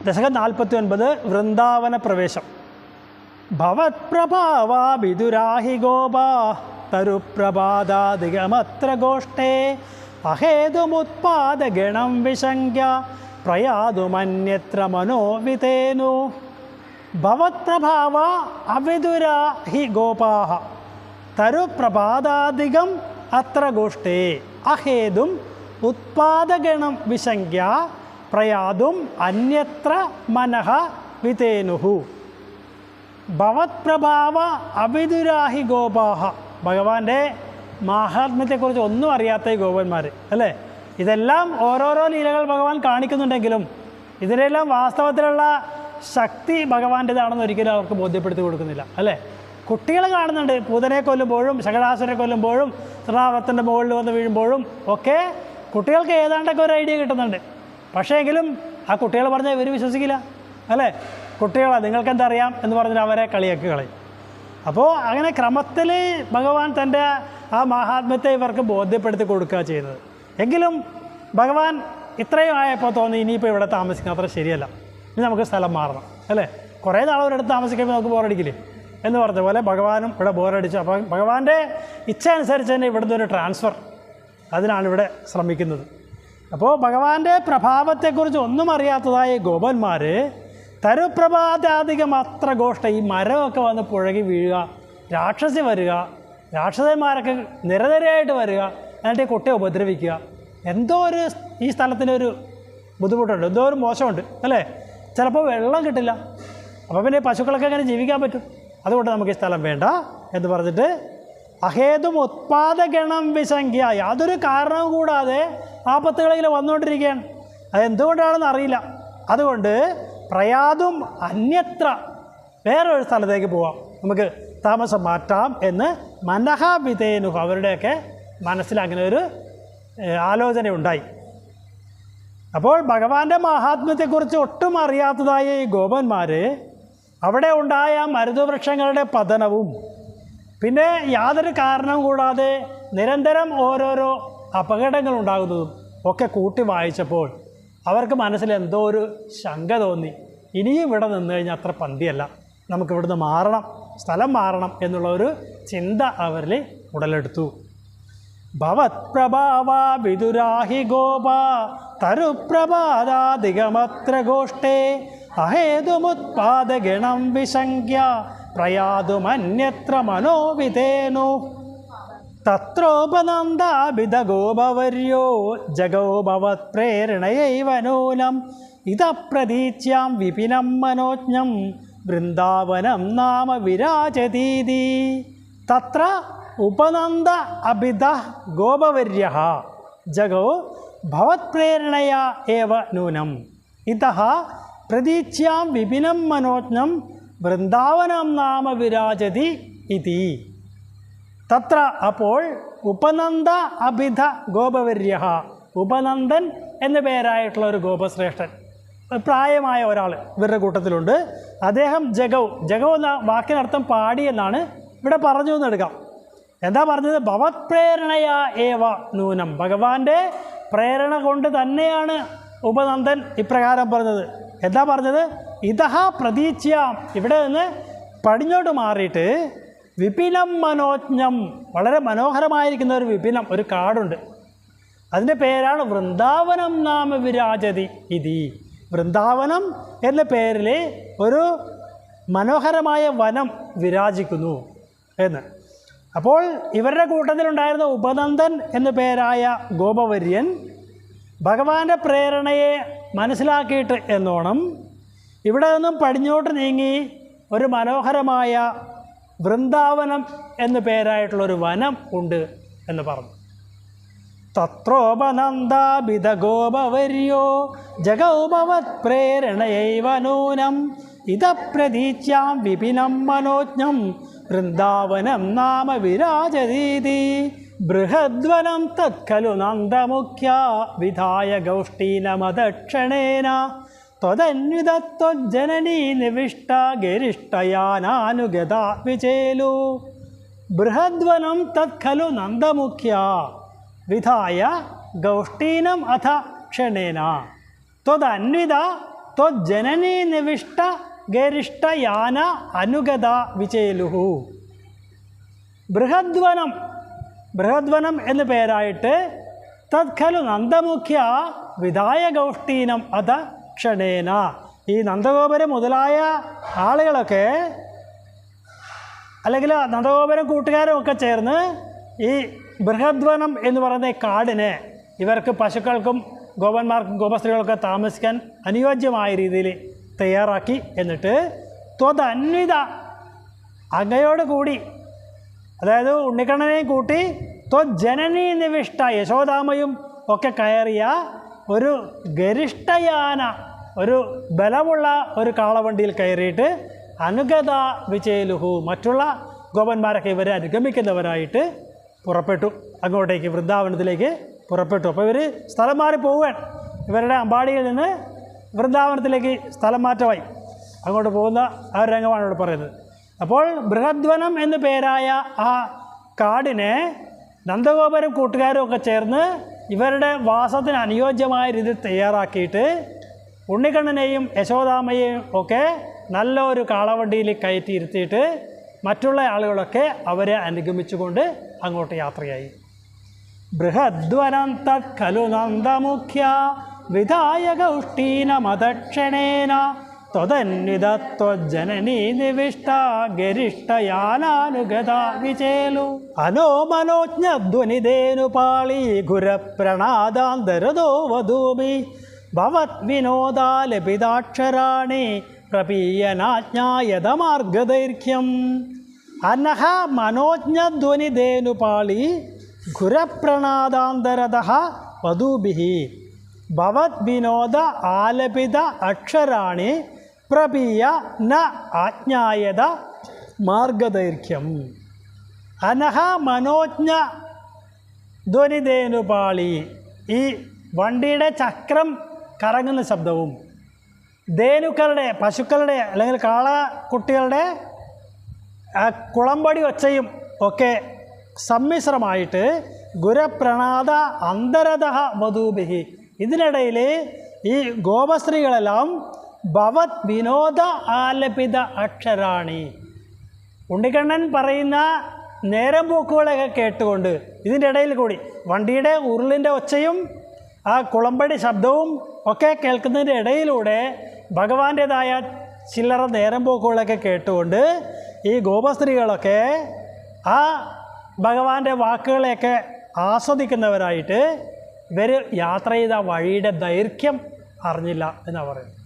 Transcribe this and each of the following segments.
ദശകം നാൽപ്പത്തി ഒൻപത് വൃന്ദാവന പ്രവേശം. ഭവത്പ്രഭാവാഭിദുരാഹി ഗോപാ തരുപ്രഭാതാദികമത്ര ഗോഷ്ഠേ അഹേതുമുത്പാദഗണം വിശങ്ക്യ പ്രയാതുമന്യത്ര മനോവിതേനു ഭവത്പ്രഭാവ അവിതുരാ ഹി ഗോപാഹ തരുപ്രഭാതാദികം അത്ര ഗോഷ്ഠേ അഹേതും ഉത്പാദഗണം വിശങ്ക്യ പ്രയാതും അന്യത്ര മനഃ വിതേനുഹു. ഭവത് ഭവത്പ്രഭാവ അവിദുരാഹി ഗോപാഹ. ഭഗവാന്റെ മാഹാത്മ്യത്തെക്കുറിച്ച് ഒന്നും അറിയാത്ത ഈ ഗോപന്മാർ അല്ലേ? ഇതെല്ലാം ഓരോരോ ലീലകൾ ഭഗവാൻ കാണിക്കുന്നുണ്ടെങ്കിലും ഇതിനെല്ലാം വാസ്തവത്തിലുള്ള ശക്തി ഭഗവാന്റേതാണെന്ന് ഒരിക്കലും അവർക്ക് ബോധ്യപ്പെടുത്തി കൊടുക്കുന്നില്ല അല്ലേ? കുട്ടികൾ കാണുന്നുണ്ട് പൂതനെ കൊല്ലുമ്പോഴും ശകടാസുരനെ കൊല്ലുമ്പോഴും ശ്രാവത്തിന്റെ മുകളിൽ വന്ന് വീഴുമ്പോഴും ഒക്കെ കുട്ടികൾക്ക് ഏതാണ്ടൊക്കെ ഒരു ഐഡിയ കിട്ടുന്നുണ്ട്. പക്ഷേ എങ്കിലും ആ കുട്ടികൾ പറഞ്ഞാൽ ഇവർ വിശ്വസിക്കില്ല അല്ലേ? കുട്ടികളെ നിങ്ങൾക്ക് എന്താ അറിയാം എന്ന് പറഞ്ഞിട്ട് അവരെ കളിയാക്കി കളയും. അപ്പോൾ അങ്ങനെ ക്രമത്തിൽ ഭഗവാൻ തന്റെ ആ മഹാത്മ്യത്തെ ഇവർക്ക് ബോധ്യപ്പെടുത്തി കൊടുക്കുക ചെയ്യുന്നത്. എങ്കിലും ഭഗവാൻ ഇത്രയും ആയപ്പോൾ തോന്നി ഇനിയിപ്പോൾ ഇവിടെ താമസിക്കുന്നത് അത്ര ശരിയല്ല. ഇനി നമുക്ക് സ്ഥലം മാറണം അല്ലേ? കുറേ നാൾ ഒരിടത്ത് താമസിക്കുമ്പോൾ നമുക്ക് ബോറടിക്കില്ലേ? എന്ന് പറഞ്ഞ പോലെ ഭഗവാനും ഇവിടെ ബോറടിച്ചു. അപ്പം ഭഗവാന്റെ ഇച്ഛ അനുസരിച്ച് തന്നെ ഇവിടുന്ന് ഒരു ട്രാൻസ്ഫർ അതിനാണ് ഇവിടെ ശ്രമിക്കുന്നത്. അപ്പോൾ ഭഗവാന്റെ പ്രഭാവത്തെക്കുറിച്ച് ഒന്നും അറിയാത്തതായ ഗോപന്മാർ തരുപ്രഭാതാധികം അത്ര ഗോഷ്ട ഈ മരമൊക്കെ വന്ന് പുഴകി വീഴുക രാക്ഷസി വരിക രാക്ഷസന്മാരൊക്കെ നിരനിരയായിട്ട് വരിക എന്നിട്ട് കുട്ടിയെ ഉപദ്രവിക്കുക. എന്തോ ഒരു ഈ സ്ഥലത്തിനൊരു ബുദ്ധിമുട്ടുണ്ട് എന്തോ ഒരു മോശമുണ്ട് അല്ലേ? ചിലപ്പോൾ വെള്ളം കിട്ടില്ല. അപ്പോൾ പിന്നെ പശുക്കളൊക്കെ എങ്ങനെ ജീവിക്കാൻ പറ്റും? അതുകൊണ്ട് നമുക്ക് ഈ സ്ഥലം വേണ്ട എന്ന് പറഞ്ഞിട്ട് അഹേതും ഉത്പാദഗണം വിസംഖ്യ. യാതൊരു കാരണവും കൂടാതെ ആപത്തുകളിൽ വന്നുകൊണ്ടിരിക്കുകയാണ്. അതെന്തുകൊണ്ടാണെന്ന് അറിയില്ല. അതുകൊണ്ട് പ്രയാതും അന്യത്ര വേറൊരു സ്ഥലത്തേക്ക് പോവാം. നമുക്ക് താമസം മാറ്റാം എന്ന് മനഹാവിധേനു അവരുടെയൊക്കെ മനസ്സിൽ അങ്ങനെ ഒരു ആലോചന ഉണ്ടായി അപ്പോൾ ഭഗവാന്റെ മഹാത്മ്യത്തെക്കുറിച്ച് ഒട്ടും അറിയാത്തതായ ഈ ഗോപന്മാർ അവിടെ ഉണ്ടായ മരുതവൃക്ഷങ്ങളുടെ പതനവും പിന്നെ യാതൊരു കാരണം കൂടാതെ നിരന്തരം ഓരോരോ അപകടങ്ങൾ ഉണ്ടാകുന്നതും ഒക്കെ കൂട്ടി വായിച്ചപ്പോൾ അവർക്ക് മനസ്സിൽ എന്തോ ഒരു ശങ്ക തോന്നി. ഇനിയും ഇവിടെ നിന്ന് കഴിഞ്ഞാൽ അത്ര പന്തിയല്ല. നമുക്ക് ഇവിടുന്ന് മാറണം സ്ഥലം മാറണം എന്നുള്ള ഒരു ചിന്ത അവരിൽ ഉടലെടുത്തു. ഭവത് പ്രഭാവാ വിദുരാഹി ഗോപ തരുപ്രഭാതാധികമത്ര ഗോഷ്ഠേ അഹേതുമുത്പാദഗണം വിശങ്ക്യ പ്രയാതുമന്യത്ര മനോവിധേനു. തത്രോപനന്ദാഭിതഗോപവർയോ ജഗോ ഭവത്പ്രേരണയൈവ നൂനം ഇതപ്രതീച്യാം വിപിനം മനോജ്ഞം വൃന്ദാവനം നാമ വിരാജതീതി തത്ര ഉപനന്ദ അഭിത ഗോപവർയ ജഗോ ഭവത്പ്രേരണയാ നൂനം ഇത പ്രതീച്യാം വിപിനം മനോജ്ഞം വൃന്ദാവനം നാമ വിരാജതി ഇതി. തത്ര അപ്പോൾ ഉപനന്ദ അഭിധ ഗോപവര്യ ഉപനന്ദൻ എന്ന പേരായിട്ടുള്ള ഒരു ഗോപശ്രേഷ്ഠൻ. പ്രായമായ ഒരാൾ ഇവരുടെ കൂട്ടത്തിലുണ്ട്. അദ്ദേഹം ജഗവ് ജഗവ് എന്ന വാക്കിനർത്ഥം പാടി എന്നാണ് ഇവിടെ പറഞ്ഞു എന്നെടുക്കാം എന്താ പറഞ്ഞത്? ഭവത് പ്രേരണയാ ഏവ നൂനം. ഭഗവാന്റെ പ്രേരണ കൊണ്ട് തന്നെയാണ് ഉപനന്ദൻ ഇപ്രകാരം പറഞ്ഞത്. എന്താ പറഞ്ഞത്? ഇതഹ പ്രതീക്ഷ ഇവിടെ നിന്ന് പടിഞ്ഞോട്ട് മാറിയിട്ട് വിപിനം മനോജ്ഞം. വളരെ മനോഹരമായിരിക്കുന്ന ഒരു വിപിനം ഒരു കാടുണ്ട്. അതിന്റെ പേരാണ് വൃന്ദാവനം നാമ വിരാജതി ഇതി. വൃന്ദാവനം എന്ന പേരിൽ ഒരു മനോഹരമായ വനം വിരാജിക്കുന്നു എന്ന്. അപ്പോൾ ഇവരുടെ കൂട്ടത്തിലുണ്ടായിരുന്ന ഉപനന്ദൻ എന്ന പേരായ ഗോപവര്യൻ ഭഗവാന്റെ പ്രേരണയെ മനസ്സിലാക്കിയിട്ട് എന്നോണം ഇവിടെ നിന്നും പടിഞ്ഞോട്ട് നീങ്ങി ഒരു മനോഹരമായ വൃന്ദാവനം എന്ന പേരായിട്ടുള്ളൊരു വനം ഉണ്ട് എന്ന് പറഞ്ഞു. തത്രോപനന്ദാഭിതഗോപവർയോ ജഗൗഭവത് പ്രേരണയൈവ നൂനം ഇതപ്രതീച്യാം വിപിനം മനോജ്ഞം വൃന്ദാവനം നാമ വിരാജതീതി ബൃഹദ്വനം തത്ഖലു നന്ദമുഖ്യ വിധായ ഗൗഷ്ടീനമദക്ഷണേന ത്വതന്വിതത്വജ്ജനനീ നിവിഷ്ട ഗരിഷ്ടയാനാനുഗത വിചേലു ബൃഹദ്വനം തത്ഖലു നന്ദമുഖ്യ വിധായ ഗൗഷ്ടീനം അഥ ക്ഷണേന ത്വതന്വിത ത്വജനനീ നിവിഷ്ട ഗരിഷ്ട യാന അനുഗത വിചേലുഹു ബൃഹദ്വനം ബൃഹദ്വനം എന്നു പേരായിട്ട് തത്ഖലു നന്ദമുഖ്യ വിധായകൗഷ്ടീനം അത ക്ഷണേന ഈ നന്ദഗോപുരം മുതലായ ആളുകളൊക്കെ അല്ലെങ്കിൽ നന്ദഗോപുരം കൂട്ടുകാരും ഒക്കെ ചേർന്ന് ഈ ബൃഹദ്വനം എന്ന് പറയുന്ന കാടിനെ ഇവർക്ക് പശുക്കൾക്കും ഗോപന്മാർക്കും ഗോപസ്ത്രീകൾക്കും താമസിക്കാൻ അനുയോജ്യമായ രീതിയിൽ തയ്യാറാക്കി എന്നിട്ട് ത്വതന്വിത അങ്ങയോട് കൂടി അതായത് ഉണ്ണിക്കണ്ണനെയും കൂട്ടി ത്വജനനീ നിവിഷ്ട യശോദാമയും ഒക്കെ കയറിയ ഒരു ഗരിഷ്ഠയാന ഒരു ബലമുള്ള ഒരു കാളവണ്ടിയിൽ കയറിയിട്ട് അനുഗത വിജയലുഹു മറ്റുള്ള ഗോപന്മാരൊക്കെ ഇവരെ അനുഗമിക്കുന്നവരായിട്ട് പുറപ്പെട്ടു. അങ്ങോട്ടേക്ക് വൃന്ദാവനത്തിലേക്ക് പുറപ്പെട്ടു. അപ്പോൾ ഇവർ സ്ഥലം മാറി പോവുകയാണ്. ഇവരുടെ അമ്പാടിയിൽ നിന്ന് വൃന്ദാവനത്തിലേക്ക് സ്ഥലം മാറ്റമായി. അങ്ങോട്ട് പോകുന്ന ആ ഒരു രംഗമാണ് ഇവിടെ പറയുന്നത്. അപ്പോൾ ബൃഹദ്വനം എന്നു പേരായ ആ കാടിനെ നന്ദഗോപുരം കൂട്ടുകാരും ഒക്കെ ചേർന്ന് ഇവരുടെ വാസത്തിന് അനുയോജ്യമായ രീതിയിൽ തയ്യാറാക്കിയിട്ട് ഉണ്ണിക്കണ്ണനെയും യശോദാമയെയും ഒക്കെ നല്ലൊരു കാളവണ്ടിയിൽ കയറ്റി ഇരുത്തിയിട്ട് മറ്റുള്ള ആളുകളൊക്കെ അവരെ അനുഗമിച്ചുകൊണ്ട് അങ്ങോട്ട് യാത്രയായി. ബൃഹദ്വനന്ത ഖലു നന്ദമുഖ്യ വിധായകൗഷ്ടീനമദക്ഷണേന ത്വതന്വിതത്വജനനീ നിവിഷ്ട ഗരിഷ്ടയാനാനുഗത വിചേലു. അനോ മനോജ്ഞധ്വനിതേനുപാളി ഗുരപ്രണാദാന്തരതോ വധൂമി. ഭവത് വിനോദാലപിതാക്ഷരാണി പ്രപീയനാജ്ഞായതമാർഗദൈർഘ്യം. അനഹ മനോജ്ഞധ്വനിധേനുപാളി ഘുരപ്രണാദാന്തരത വധൂഭി ഭവത് വിനോദ ആലപിത അക്ഷരാണി പ്രപീയ ന ആജ്ഞായത മാർഗദൈർഘ്യം. അനഹ മനോജ്ഞ ധ്വനിതേനുപാളി ഈ വണ്ടിയുടെ ചക്രം കറങ്ങുന്ന ശബ്ദവും ധേനുക്കളുടെ പശുക്കളുടെ അല്ലെങ്കിൽ കാളക്കുട്ടികളുടെ കുട്ടികളുടെ കുളമ്പടി ഒച്ചയും ഒക്കെ സമ്മിശ്രമായിട്ട് ഗുരപ്രണാദ അന്തരതഹ വധൂബിഹി ഇതിനിടയിൽ ഈ ഗോപസ്ത്രീകളെല്ലാം ഭവത് വിനോദ ആലപിത അക്ഷരാണി. ഉണ്ണിക്കണ്ണൻ പറയുന്ന നേരം പോക്കുകളൊക്കെ കേട്ടുകൊണ്ട് ഇതിന്റെ ഇടയിൽ കൂടി വണ്ടിയുടെ ഉരുളിന്റെ ഒച്ചയും ആ കുളമ്പടി ശബ്ദവും ഒക്കെ കേൾക്കുന്നതിന്റെ ഇടയിലൂടെ ഭഗവാന്റേതായ ചില്ലറ നേരം പോക്കുകളൊക്കെ കേട്ടുകൊണ്ട് ഈ ഗോപസ്ത്രീകളൊക്കെ ആ ഭഗവാന്റെ വാക്കുകളെയൊക്കെ ആസ്വദിക്കുന്നവരായിട്ട് ഇവർ യാത്ര ചെയ്ത വഴിയുടെ ദൈർഘ്യം അറിഞ്ഞില്ല എന്നാണ് പറയുന്നത്.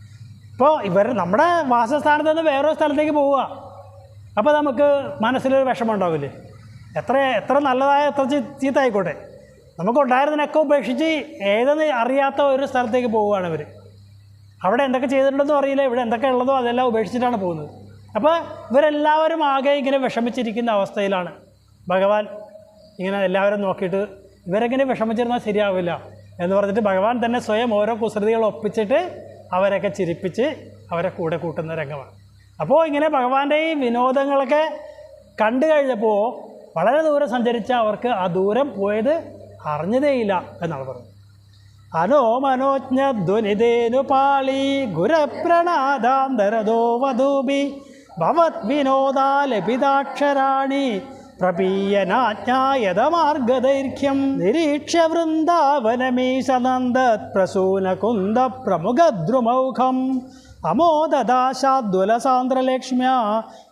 ഇപ്പോൾ ഇവർ നമ്മുടെ വാസസ്ഥാനത്ത് നിന്ന് വേറൊരു സ്ഥലത്തേക്ക് പോവുക. അപ്പോൾ നമുക്ക് മനസ്സിലൊരു വിഷമം ഉണ്ടാവില്ലേ? എത്ര എത്ര നല്ലതായ എത്ര ചീത്ത ആയിക്കോട്ടെ നമുക്കുണ്ടായിരുന്നതിനൊക്കെ ഉപേക്ഷിച്ച് ഏതെന്ന് അറിയാത്ത ഒരു സ്ഥലത്തേക്ക് പോവുകയാണ് ഇവർ അവിടെ എന്തൊക്കെ ചെയ്തിട്ടുണ്ടെന്നും അറിയില്ല. ഇവിടെ എന്തൊക്കെ ഉള്ളതോ അതെല്ലാം ഉപേക്ഷിച്ചിട്ടാണ് പോകുന്നത്. അപ്പോൾ ഇവരെല്ലാവരും ആകെ ഇങ്ങനെ വിഷമിച്ചിരിക്കുന്ന അവസ്ഥയിലാണ്. ഭഗവാൻ ഇങ്ങനെ എല്ലാവരും നോക്കിയിട്ട് ഇവരെങ്ങനെ വിഷമിച്ചിരുന്നാൽ ശരിയാവില്ല എന്ന് പറഞ്ഞിട്ട് ഭഗവാൻ തന്നെ സ്വയം ഓരോ കുസൃതികൾ ഒപ്പിച്ചിട്ട് അവരൊക്കെ ചിരിപ്പിച്ച് അവരെ കൂടെ കൂട്ടുന്ന രംഗമാണ്. അപ്പോൾ ഇങ്ങനെ ഭഗവാന്റെ ഈ വിനോദങ്ങളൊക്കെ കണ്ടു കഴിഞ്ഞപ്പോൾ വളരെ ദൂരം സഞ്ചരിച്ച അവർക്ക് ആ ദൂരം പോയത് അറിഞ്ഞതേയില്ല എന്നാണ് പറഞ്ഞത് അനോ മനോജ്ഞ ധ്വനിതേനു പാളി ഗുരപ്രണാദാന്തരതോ വധൂബി ഭവത് വിനോദാലപിതാക്ഷരാണി പ്രപീയനാജ്ഞായതമാർഗദൈർഘ്യം നിരീക്ഷ്യ വൃന്ദാവനമീശനന്ദത് പ്രസൂനകുന്ദ പ്രമുഖദ്രുമൗഖം അമോദദാശാദ്വലസാന്ദ്രലക്ഷ്മ്യ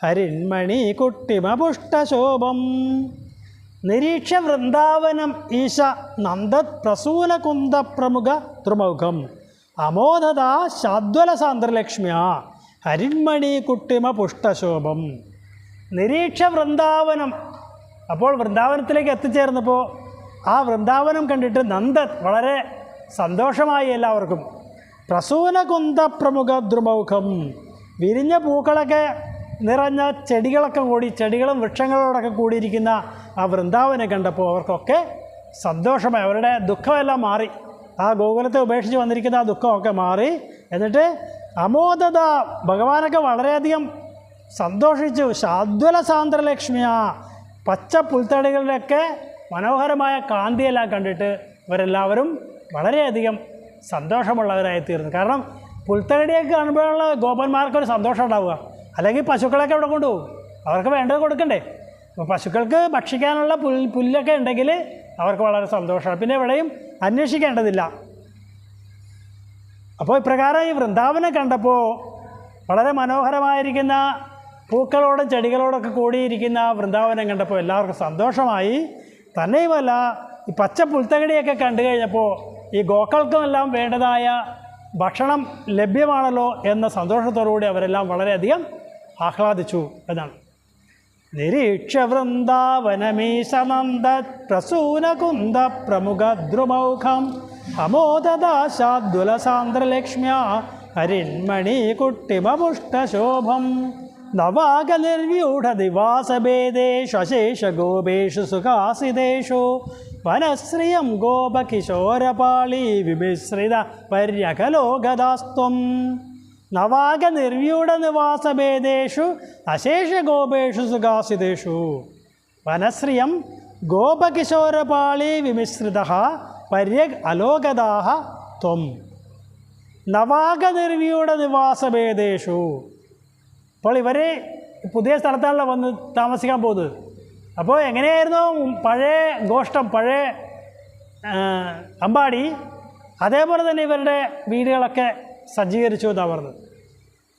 ഹരിന്മണി കുട്ടിമപുഷ്ടശോഭം. നിരീക്ഷ വൃന്ദാവനം ഈശ നന്ദത് പ്രസൂനകുന്ദ പ്രമുഖ ത്രിമുഖം. അമോദത ശാദ്വല സാന്ദ്രലക്ഷ്മ്യ ഹരിന്മണി കുട്ടിമ പുഷ്ടശോഭം. നിരീക്ഷ വൃന്ദാവനം അപ്പോൾ വൃന്ദാവനത്തിലേക്ക് എത്തിച്ചേർന്നപ്പോൾ ആ വൃന്ദാവനം കണ്ടിട്ട് നന്ദത് വളരെ സന്തോഷമായി എല്ലാവർക്കും. പ്രസൂനകുന്ദ പ്രമുഖ ദ്രുമുഖം. വിരിഞ്ഞ പൂക്കളൊക്കെ നിറഞ്ഞ ചെടികളൊക്കെ കൂടി ചെടികളും വൃക്ഷങ്ങളോടൊക്കെ കൂടിയിരിക്കുന്ന ആ വൃന്ദാവനെ കണ്ടപ്പോൾ അവർക്കൊക്കെ സന്തോഷമായി. അവരുടെ ദുഃഖമെല്ലാം മാറി. ആ ഗോകുലത്തെ ഉപേക്ഷിച്ച് വന്നിരിക്കുന്ന ആ ദുഃഖമൊക്കെ മാറി. എന്നിട്ട് അമോദത ഭഗവാനൊക്കെ വളരെയധികം സന്തോഷിച്ചു. ശാദ്വല സാന്ദ്രലക്ഷ്മിയ പച്ച പുൽത്തടികളിലൊക്കെ മനോഹരമായ കാന്തിയെല്ലാം കണ്ടിട്ട് ഇവരെല്ലാവരും വളരെയധികം സന്തോഷമുള്ളവരായി തീർന്നു കാരണം പുൽത്തകടിയൊക്കെ കാണുമ്പോഴുള്ള ഗോപന്മാർക്കൊരു സന്തോഷം ഉണ്ടാവുക. അല്ലെങ്കിൽ പശുക്കളൊക്കെ അവിടെ കൊണ്ടുപോകും. അവർക്ക് വേണ്ടത് കൊടുക്കണ്ടേ? അപ്പോൾ പശുക്കൾക്ക് ഭക്ഷിക്കാനുള്ള പുൽ പുല്ലൊക്കെ ഉണ്ടെങ്കിൽ അവർക്ക് വളരെ സന്തോഷമാണ്. പിന്നെ എവിടെയും അന്വേഷിക്കേണ്ടതില്ല. അപ്പോൾ ഇപ്രകാരം ഈ വൃന്ദാവനം കണ്ടപ്പോൾ വളരെ മനോഹരമായിരിക്കുന്ന പൂക്കളോടും ചെടികളോടൊക്കെ കൂടിയിരിക്കുന്ന വൃന്ദാവനം കണ്ടപ്പോൾ എല്ലാവർക്കും സന്തോഷമായി. തന്നെയുമല്ല ഈ പച്ച പുൽത്തകടിയൊക്കെ കണ്ടു കഴിഞ്ഞപ്പോൾ ഈ ഗോക്കൾക്കുമെല്ലാം വേണ്ടതായ ഭക്ഷണം ലഭ്യമാണല്ലോ എന്ന സന്തോഷത്തോടുകൂടി അവരെല്ലാം വളരെയധികം ആഹ്ലാദിച്ചു എന്നാണ്. നിരീക്ഷ വൃന്ദാവനമീശനന്ദ പ്രസൂനകുന്ദ പ്രമുഖ ദ്രുമൗഖം ഹരിൺമണി ഹരിന്മണി കുട്ടിമപുഷ്ടശോഭം നവാക നിർവ്യൂഢ ദിവാസഭേദേഷു അശേഷഗോപേഷു സുഖാസിതേഷു വനശ്രിയം ഗോപകിശോരപാളി വിമിശ്രിത പര്യകലോകദാസ്ത്വം നവാക നിർവ്യൂഢ നിവാസഭേദേഷു അശേഷഗോപേഷു സുഖാസിതേഷു. വനശ്രിയം ഗോപകിശോരപാളി വിമിശ്രിത പര്യ അലോകദാഹ ത്വം. നവാക നിർവ്യൂഢ നിവാസഭേദേഷു. അപ്പോൾ ഇവർ പുതിയ സ്ഥലത്താണല്ലോ വന്ന് താമസിക്കാൻ പോകുന്നത്. അപ്പോൾ എങ്ങനെയായിരുന്നു പഴയ ഗോഷ്ടം പഴയ അമ്പാടി അതേപോലെ തന്നെ ഇവരുടെ വീടുകളൊക്കെ സജ്ജീകരിച്ചു എന്നാണ് പറഞ്ഞത്.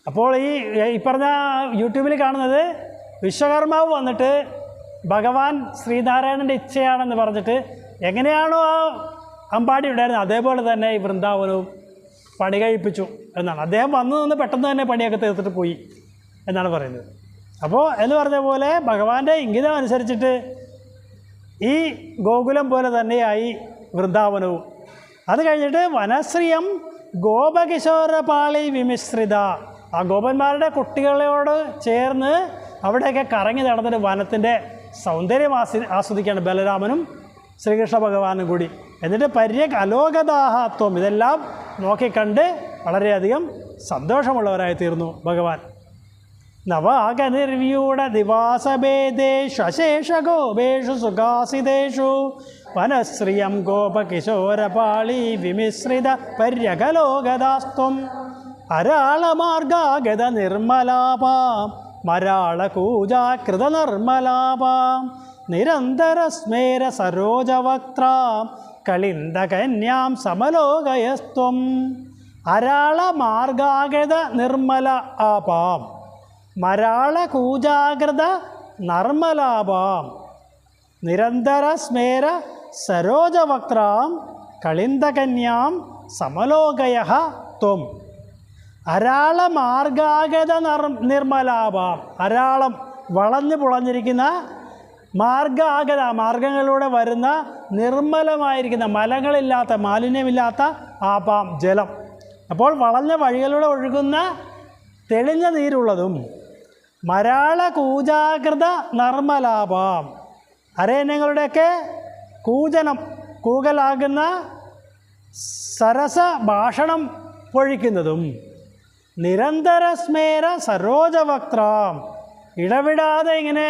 അപ്പോൾ ഈ ഈ പറഞ്ഞ യൂട്യൂബിൽ കാണുന്നത് വിശ്വകർമാവ് വന്നിട്ട് ഭഗവാൻ ശ്രീനാരായണന്റെ ഇച്ഛയാണെന്ന് പറഞ്ഞിട്ട് എങ്ങനെയാണോ ആ അമ്പാടി ഉണ്ടായിരുന്നത് അതേപോലെ തന്നെ ഈ വൃന്ദാവനവും പണി കഴിപ്പിച്ചു എന്നാണ്. അദ്ദേഹം വന്നു നിന്ന് പെട്ടെന്ന് തന്നെ പണിയൊക്കെ തീർത്തിട്ട് പോയി എന്നാണ് പറയുന്നത്. അപ്പോൾ എന്ന് പറഞ്ഞ പോലെ ഭഗവാന്റെ ഇംഗിതം അനുസരിച്ചിട്ട് ഈ ഗോകുലം പോലെ തന്നെയായി വൃന്ദാവനവും. അത് കഴിഞ്ഞിട്ട് വനശ്രീയം ഗോപകിശോരപാളി വിമിശ്രിത. ആ ഗോപന്മാരുടെ കുട്ടികളോട് ചേർന്ന് അവിടെയൊക്കെ കറങ്ങി നടന്നിട്ട് വനത്തിന്റെ സൗന്ദര്യം ആസ്വ ആസ്വദിക്കുകയാണ് ബലരാമനും ശ്രീകൃഷ്ണ ഭഗവാനും കൂടി. എന്നിട്ട് പര്യ അലോകദാഹാത്വം ഇതെല്ലാം നോക്കിക്കണ്ട് വളരെയധികം സന്തോഷമുള്ളവരായി തീർന്നു ഭഗവാൻ നവാകനിർവ്യൂഢ ദിവാസഭേദേഷു അശേഷഗോപേഷു സുഖാസിതേഷു. വനശ്രിയം ഗോപകിശോരപാളി വിമിശ്രിത പര്യകലോകദാസ്ത്വം. അരാളമാർഗാഗത നിർമ്മലാപാം മരാളകൂജാകൃത നിർമ്മലാപാം നിരന്തരസ്മേര സരോജവക്ത്രാം കളിന്ദകന്യാം സമലോകയസ്ത്വം. അരാളമാർഗാഗത നിർമ്മല ആപാം മരാളകൂജാകൃത നർമ്മലാപാം നിരന്തര സ്മേര സരോജവക്ത്രാം കളിന്ദകന്യാം സമലോകയ ത്വം അരാളമാർഗാഗത നർ നിർമ്മലാപാം. അരാളം വളഞ്ഞു പുളഞ്ഞിരിക്കുന്ന മാർഗാഗത മാർഗങ്ങളിലൂടെ വരുന്ന നിർമ്മലമായിരിക്കുന്ന മലങ്ങളില്ലാത്ത മാലിന്യമില്ലാത്ത ആപാം ജലം. അപ്പോൾ വളഞ്ഞ വഴികളിലൂടെ ഒഴുകുന്ന തെളിഞ്ഞ നീരുള്ളതും മരാള കൂജാകൃത നർമ്മലാപാം. അരയന്യങ്ങളുടെയൊക്കെ കൂജനം കൂകലാകുന്ന സരസ ഭാഷണം പൊഴിക്കുന്നതും നിരന്തര സ്മേര സരോജവക്ത്രാം. ഇടവിടാതെ ഇങ്ങനെ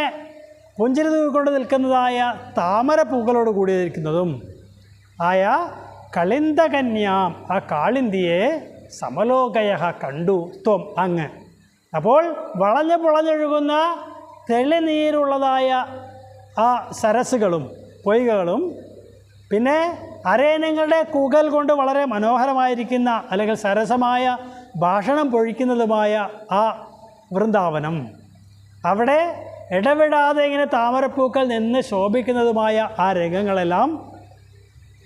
പുഞ്ചിരി തൂക്കൊണ്ട് നിൽക്കുന്നതായ താമര പൂക്കളോട് കൂടിയിരിക്കുന്നതും ആയ കളിന്തകന്യാം ആ കാളിന്തിയെ സമലോകയ കണ്ടു ത്വം അങ്ങ്. അപ്പോൾ വളഞ്ഞു പുളഞ്ഞൊഴുകുന്ന തെളിനീരുള്ളതായ ആ സരസുകളും പൊയ്കകളും പിന്നെ അരേനങ്ങളുടെ കൂകൽ കൊണ്ട് വളരെ മനോഹരമായിരിക്കുന്ന അല്ലെങ്കിൽ സരസമായ ഭാഷണം പൊഴിക്കുന്നതുമായ ആ വൃന്ദാവനം. അവിടെ ഇടപെടാതെ ഇങ്ങനെ താമരപ്പൂക്കൾ നിന്ന് ശോഭിക്കുന്നതുമായ ആ രംഗങ്ങളെല്ലാം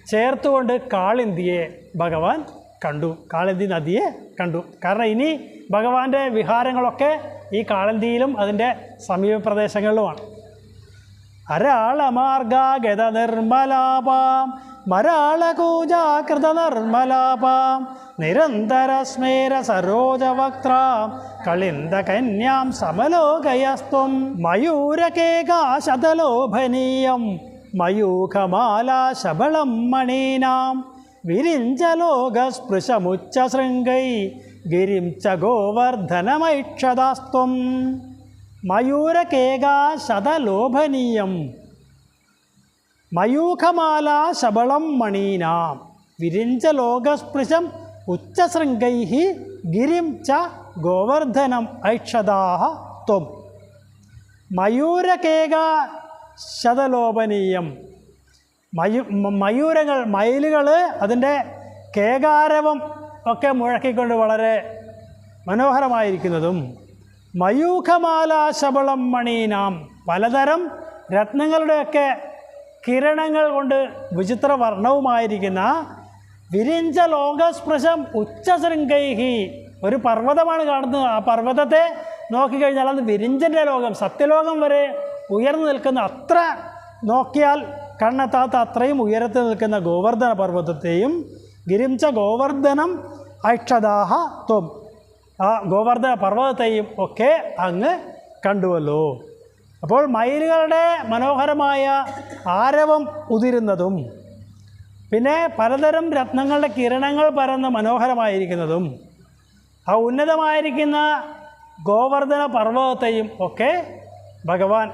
ചേർത്തുകൊണ്ട് കാളിന്തിയെ ഭഗവാൻ കണ്ടു. കാളിന്തി നദിയെ കണ്ടു. കാരണം ഇനി ഭഗവാന്റെ വിഹാരങ്ങളൊക്കെ ഈ കാളന്തിയിലും അതിന്റെ സമീപ പ്രദേശങ്ങളിലുമാണ് അരാളമാർഗാഗത ഗത നിർമ്മലാപാം നിരന്തര സ്മേര സരോജവക്ത്രാം കളിന്ദകന്യാം സമലോകയസ്ത്വം മയൂരകേകാശതലോഭനീയം മയൂഖമാലാ ശബളം മണീനാം വിരിഞ്ചലോകസ്പൃശമുച്ചശൃംഗൈ ഗിരിം ച ഗോവർദ്ധനമൈക്ഷതാസ്ത്വം മയൂരകേകാശതലോഭനീയം മയൂഖമാലാ ശബളം മണീനാം. വിരിഞ്ചലോകസ്പൃശം ഉച്ചശൃംഗൈ ഗിരിം ച ഗോവർദ്ധനം ഐക്ഷതാഹ ത്വം. മയൂരകേക ശതലോപനീയം. മയു മയൂരങ്ങൾ മയിലുകൾ അതിന്റെ കേകാരവം ഒക്കെ മുഴക്കിക്കൊണ്ട് വളരെ മനോഹരമായിരിക്കുന്നതും. മയൂഖമാല ശബളം മണീനാം. പലതരം രത്നങ്ങളുടെയൊക്കെ കിരണങ്ങൾ കൊണ്ട് വിചിത്ര വർണവുമായിരിക്കുന്ന വിരിഞ്ച ലോകസ്പൃശം ഉച്ചശൃംഗൈഹി ഒരു പർവതമാണ് കാണുന്നത്. ആ പർവതത്തെ നോക്കിക്കഴിഞ്ഞാൽ അത് വിരിഞ്ചന്റെ ലോകം സത്യലോകം വരെ ഉയർന്നു നിൽക്കുന്ന അത്ര നോക്കിയാൽ കണ്ണെത്താത്ത അത്രയും ഉയരത്തിൽ നിൽക്കുന്ന ഗോവർദ്ധന പർവതത്തെയും ഗിരിംച ഗോവർദ്ധനം ഐക്ഷദാഹ ത്വം ആ ഗോവർദ്ധന പർവതത്തെയും ഒക്കെ അങ്ങ് കണ്ടുവല്ലോ. അപ്പോൾ മയിലുകളുടെ മനോഹരമായ ആരവം ഉതിരുന്നതും പിന്നെ പലതരം രത്നങ്ങളുടെ കിരണങ്ങൾ പരന്ന് മനോഹരമായിരിക്കുന്നതും ആ ഉന്നതമായിരിക്കുന്ന ഗോവർദ്ധന പർവതത്തെയും ഒക്കെ ഭഗവാൻ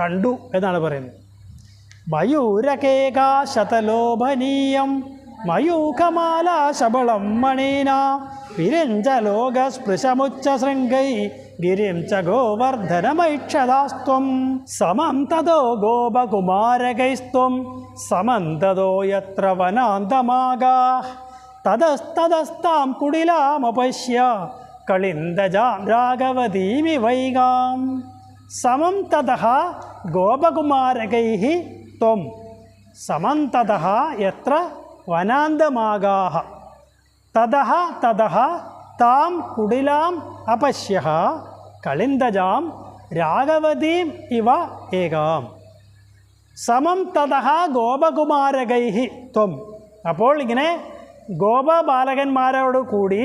കണ്ടു എന്നാണ് പറയുന്നത്. മയൂരകേകാശതലോഭനീയം ശതലോഭനീയം മയൂഖമാല ശബളം മണീന വിരഞ്ചലോക സ്പൃശമുച്ച ശൃംഗൈ ഗിരിം ച ഗോവർദ്ധനമൈക്ഷതാസ്ത്വം സമം തതോ ഗോപകുമാരകൈസ്ത്വം സമം തതോ യത്ര വനാന്തമാകാ തതസ്തതസ്താം കുടിലാമപശ്യ കളിന്ദജാം രാഘവതീമി വൈകാം. സമം തത ഗോപകുമാരകൈ ത്വം സമം തതഃ യത്ര വനാന്തമാകാः തതഃ തഥ താം കുടിലാം അപശ്യ കളിന്ദജാം രാഘവതീം ഇവ ഏകാം. സമം തഥ ഗോപകുമാരകൈ ത്വം. അപ്പോൾ ഇങ്ങനെ ഗോപബാലകന്മാരോട് കൂടി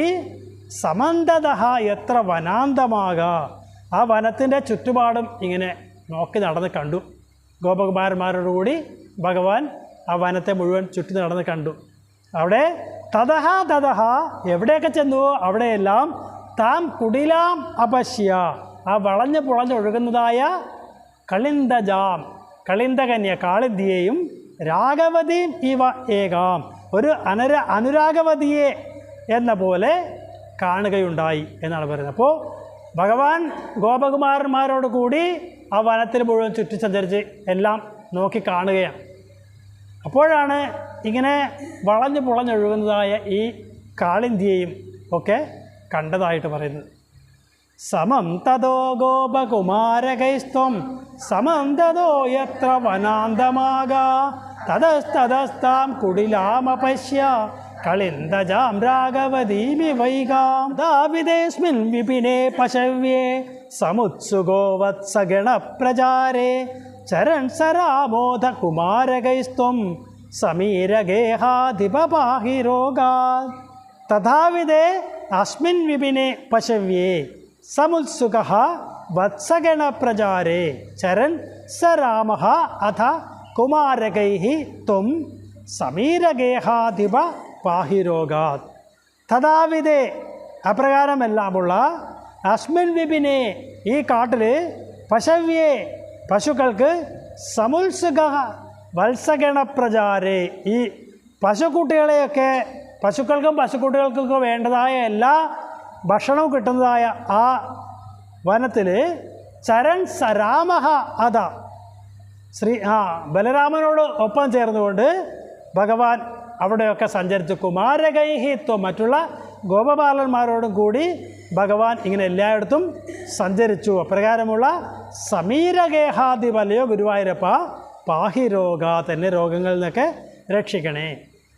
സമന്തതഹ എത്ര വനാന്തമാക? ആ വനത്തിന്റെ ചുറ്റുപാടും ഇങ്ങനെ നോക്കി നടന്ന് കണ്ടു. ഗോപകുമാരന്മാരോടുകൂടി ഭഗവാൻ ആ വനത്തെ മുഴുവൻ ചുറ്റി നടന്ന് കണ്ടു. അവിടെ തതഹ തതഹ. എവിടെയൊക്കെ ചെന്നുവോ അവിടെയെല്ലാം താം കുടിലാം അപശ്യ. ആ വളഞ്ഞ് പുളഞ്ഞൊഴുകുന്നതായ കളിന്തജാം കളിന്തകന്യ കാളിന്തിയെയും രാഗവതിയും ഇവ ഏകാം. ഒരു അനര അനുരാഗവതിയെ എന്ന പോലെ കാണുകയുണ്ടായി എന്നാണ് പറയുന്നത്. അപ്പോൾ ഭഗവാൻ ഗോപകുമാരന്മാരോട് കൂടി ആ വനത്തിൽ മുഴുവൻ ചുറ്റി സഞ്ചരിച്ച് എല്ലാം നോക്കി കാണുകയാണ്. അപ്പോഴാണ് ഇങ്ങനെ വളഞ്ഞു പുളഞ്ഞൊഴുകുന്നതായ ഈ കാളിന്തിയെയും ഒക്കെ കണ്ടതായിട്ട് പറയുന്നത്. സമം തതോ ഗോപകുമാരകൈസ്ത്വം സമം തതോ എത്ര വനാന്തമാകാ തതസ്തതസ്താം കുടിലാമപശ്യ കളിന്തജാം രാഘവതീമി വൈകാം ദാവിദേസ്മിൻ വിപിനെ പശവ്യേ സമുത്സുഗോ വത്സഗണപ്രചാരേ ചരൺ സരാബോധ കുമാരകൈസ്ത്വം സമീരഗേഹാധിപപാഹി രോഗാ തഥാവിധേ അസ്മിൻ വിപിനെ പശവ്യേ സമുത്സുക വത്സഗണപ്രചാരേ. ചരൺ സ രാമ അഥ കുമാരകൈ ത്വം സമീരഗേഹാധിപ പാഹി രോഗാത് തഥാവിധേ അപ്രകാരമെല്ലാമുള്ള അസ്മിൻ വിപിനെ ഈ കാട്ടിൽ പശവ്യേ പശുക്കൾക്ക് സമുത്സുക വത്സഗണ പ്രചാരേ ഈ പശുക്കുട്ടികളെയൊക്കെ പശുക്കൾക്കും പശുക്കുട്ടികൾക്കൊക്കെ വേണ്ടതായ എല്ലാ ഭക്ഷണവും കിട്ടുന്നതായ ആ വനത്തിൽ ചരൺ സരാമഹ അത. ശ്രീ ആ ബലരാമനോട് ഒപ്പം ചേർന്നുകൊണ്ട് ഭഗവാൻ അവിടെയൊക്കെ സഞ്ചരിച്ചു കുമാരകൈഹിത്വം മറ്റുള്ള ഗോപബാലന്മാരോടും കൂടി ഭഗവാൻ ഇങ്ങനെ എല്ലായിടത്തും സഞ്ചരിച്ചു. അപ്രകാരമുള്ള സമീരഗേഹാധിപലയോ ഗുരുവായൂരപ്പ പാഹി രോഗ തന്നെ രോഗങ്ങളിൽ നിന്നൊക്കെ രക്ഷിക്കണേ.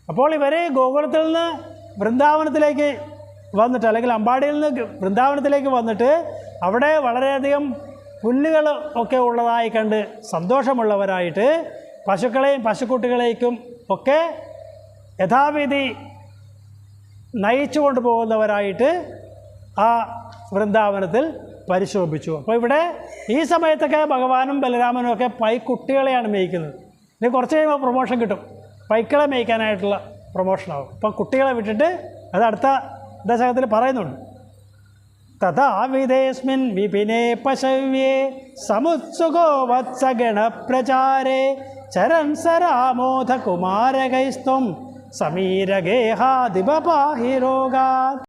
അപ്പോൾ ഇവരെ ഗോകുലത്തിൽ നിന്ന് വൃന്ദാവനത്തിലേക്ക് വന്നിട്ട് അല്ലെങ്കിൽ അമ്പാടിയിൽ നിന്ന് വൃന്ദാവനത്തിലേക്ക് വന്നിട്ട് അവിടെ വളരെയധികം പുല്ലുകൾ ഒക്കെ ഉള്ളതായി കണ്ട് സന്തോഷമുള്ളവരായിട്ട് പശുക്കളെയും പശുക്കുട്ടികളേക്കും ഒക്കെ യഥാവിധി നയിച്ചു കൊണ്ടുപോകുന്നവരായിട്ട് ആ വൃന്ദാവനത്തിൽ പരിശോഭിച്ചു. അപ്പോൾ ഇവിടെ ഈ സമയത്തൊക്കെ ഭഗവാനും ബലരാമനും ഒക്കെ പൈ കുട്ടികളെയാണ് മേയ്ക്കുന്നത്. ഇനി കുറച്ച് കഴിയുമ്പോൾ പ്രൊമോഷൻ കിട്ടും. പൈക്കളെ മേയ്ക്കാനായിട്ടുള്ള പ്രൊമോഷനാവും അപ്പോൾ കുട്ടികളെ വിട്ടിട്ട് അത് അടുത്ത ദശകത്തിൽ പറയുന്നുണ്ട്. തഥാ വിധേസ്മിൻ വിപിനെ പശവ്യേ സമുത്സുകോ വത്സഗണപ്രചാരേ ചരൻ സരാമോധ കുമാരകൈസ്ത്വം സമീരഗേഹാധിപപാഹി രോഗാത്